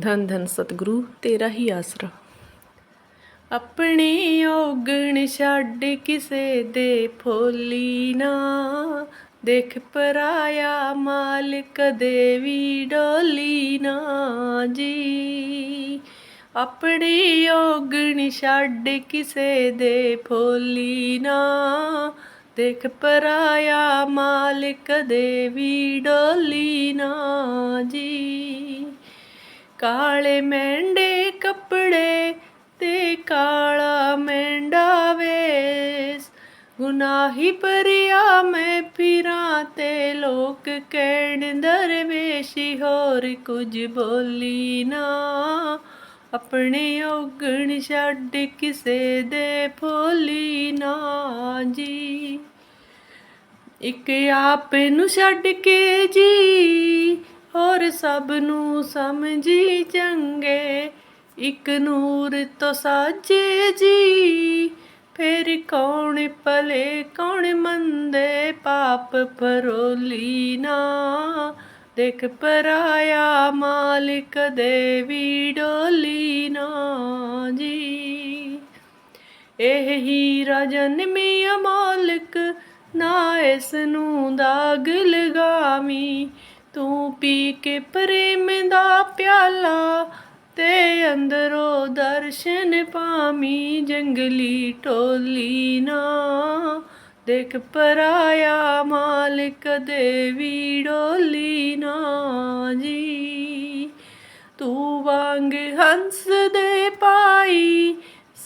ਧੰਨ ਧੰਨ ਸਤਿਗੁਰੂ, ਤੇਰਾ ਹੀ ਆਸਰਾ। ਆਪਣੀ ਔਗਣ ਛੱਡ ਕਿਸੇ ਦੇ ਫੋਲੀ ਨਾ। ਦੇਖ ਪਰਾਇਆ ਮਾਲਕ ਦੇ ਵੀ ਡੋਲੀ ਨਾ ਜੀ। ਆਪਣੀ ਔਗਣ ਛੱਡ ਕਿਸੇ ਦੇ ਫੋਲੀ ਨਾ। ਦੇਖ ਪਰਾਇਆ ਮਾਲਕ ਦੇ ਵੀ ਡੋਲੀ ਨਾ ਜੀ। ਕਾਲੇ ਮੈਂਡੇ ਕੱਪੜੇ ਤੇ ਕਾਲਾ ਮੈਂਡਾ ਵੇਸ। ਗੁਨਾਹੀ ਪਰਿਆ ਮੈਂ ਫਿਰਾਂ ਤੇ ਲੋਕ ਕਹਿਣ ਦਰਵੇਸ਼ੀ, ਹੋਰ ਕੁਝ ਬੋਲੀ ਨਾ। ਆਪਣੇ ਔਗਣ ਛੱਡ ਕਿਸੇ ਦੇ ਫੋਲੀ ਨਾ ਜੀ। ਇੱਕ ਆਪੇ ਨੂੰ ਛੱਡ ਕੇ ਜੀ ਸਭ ਨੂੰ ਸਮਝੀ ਚੰਗੇ, ਇੱਕ ਨੂਰ ਤੋਂ ਸਾਜੇ ਜੀ। ਫਿਰ ਕੌਣ ਭਲੇ, ਕੌਣ ਮੰਦੇ, ਪਾਪ ਪਰੋਲੀ ਨਾ। ਦੇਖ ਪਰਾਇਆ ਮਾਲਿਕ ਦੇ ਵੀ ਡੋਲੀ ਨਾ ਜੀ। ਇਹ ਹੀ ਰਾਜਨ ਮੀਆਂ ਮਾਲਕ, ਨਾ ਇਸ ਨੂੰ ਦਾਗ ਲਗਾਵੀ। ਤੂੰ ਪੀ ਕੇ ਪ੍ਰੇਮ ਦਾ ਪਿਆਲਾ, ਤੇ ਅੰਦਰੋਂ ਦਰਸ਼ਨ ਪਾਮੀ ਜੰਗਲੀ ਟੋਲੀ ਨਾ। ਦੇਖ ਪਰਾਇਆ ਮਾਲਕ ਦੇ ਵੀ ਡੋਲੀ ਨਾ ਜੀ। ਤੂੰ ਵਾਂਗ ਹੰਸ ਦੇ ਪਾਈ,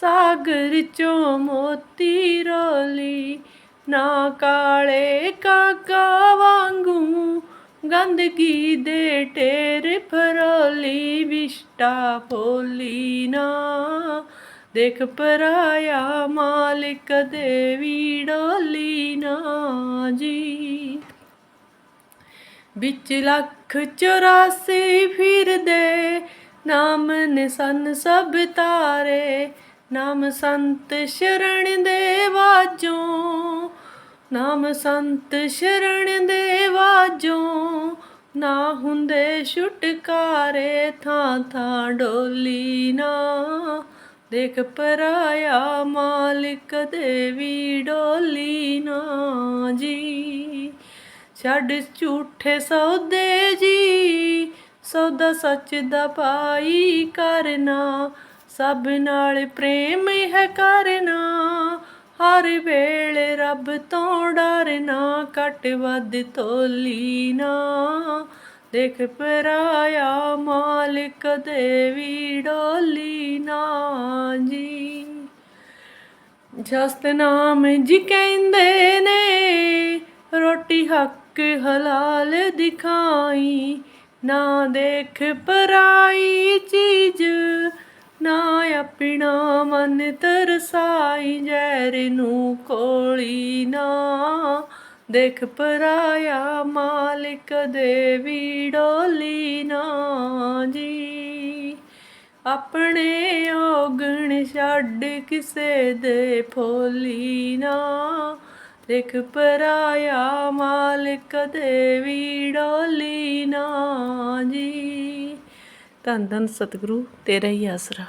ਸਾਗਰ ਚੋਂ ਮੋਤੀ ਰੋਲੀ। ਨਾ ਕਾਲੇ ਕਾਕਾ ਗੰਦਗੀ ਦੇ ਢੇਰ ਫਰੋਲੀ ਵਿਸ਼ਟਾ ਫੋਲੀ ਨਾ। ਦੇਖ ਪਰਾਇਆ ਮਾਲਿਕ ਦੇ ਵੀ ਡੋਲੀ ਨਾ ਜੀ। ਵਿੱਚ ਲੱਖ ਚੁਰਾਸੀ ਫਿਰਦੇ, ਨਾਮ ਨਿਸਨ ਸਭ ਤਾਰੇ, ਨਾਮ ਸੰਤ ਸ਼ਰਣ ਦੇ ਵਾਜੋ, ਨਾਮ ਸੰਤ ਸ਼ਰਣ ਦੇ ਵਾਜੋ ਨਾ ਹੁੰਦੇ ਛੁਟਕਾਰੇ, ਥਾਂ ਥਾਂ ਡੋਲੀ ਨਾ। ਦੇਖ ਪਰਾਇਆ ਮਾਲਿਕ ਦੇ ਵੀ ਡੋਲੀ ਨਾ ਜੀ। ਛੱਡ ਝੂਠੇ ਸੌਦੇ ਜੀ, ਸੌਦਾ ਸੱਚ ਦਾ ਪਾਈ ਕਰਨਾ। ਸਭ ਨਾਲ ਪ੍ਰੇਮ ਹੈ ਕਰਨਾ। ਹਰ ਵੇਲੇ ਰੱਬ ਤੋਂ ਡਰਨਾ ਘਟ ਵੱਧ ਤੋਲੀ ਨਾ। ਦੇਖ ਪਰਾਇਆ ਮਾਲਿਕ ਦੇ ਵੀ ਡੋਲੀ ਨਾ ਜੀ। ਜਸਤ ਨਾਮ ਜੀ ਕਹਿੰਦੇ ਨੇ, ਰੋਟੀ ਹੱਕ ਹਲਾਲ ਦਿਖਾਈ। ਨਾ ਦੇਖ ਪਰਾਈ ਚੀਜ਼ ਨਾ ਆਪਣਾ ਮਨ ਤਰਸਾਈ ਜੈਰ ਨੂੰ ਕੋਲੀ ਨਾ। ਦੇਖ ਪਰਾਇਆ ਮਾਲਿਕ ਦੇ ਵੀ ਡੋਲੀ ਨਾ ਜੀ। ਆਪਣੇ ਔਗਣ ਛੱਡ ਕਿਸੇ ਦੇ ਫੋਲੀ ਨਾ। ਦੇਖ ਪਰਾਇਆ ਮਾਲਿਕ ਦੇ ਵੀ ਡੋਲੀ ਨਾ ਜੀ। ਧੰਨ ਧੰਨ ਸਤਿਗੁਰੂ ਤੇਰਾ ਹੀ ਆਸਰਾ।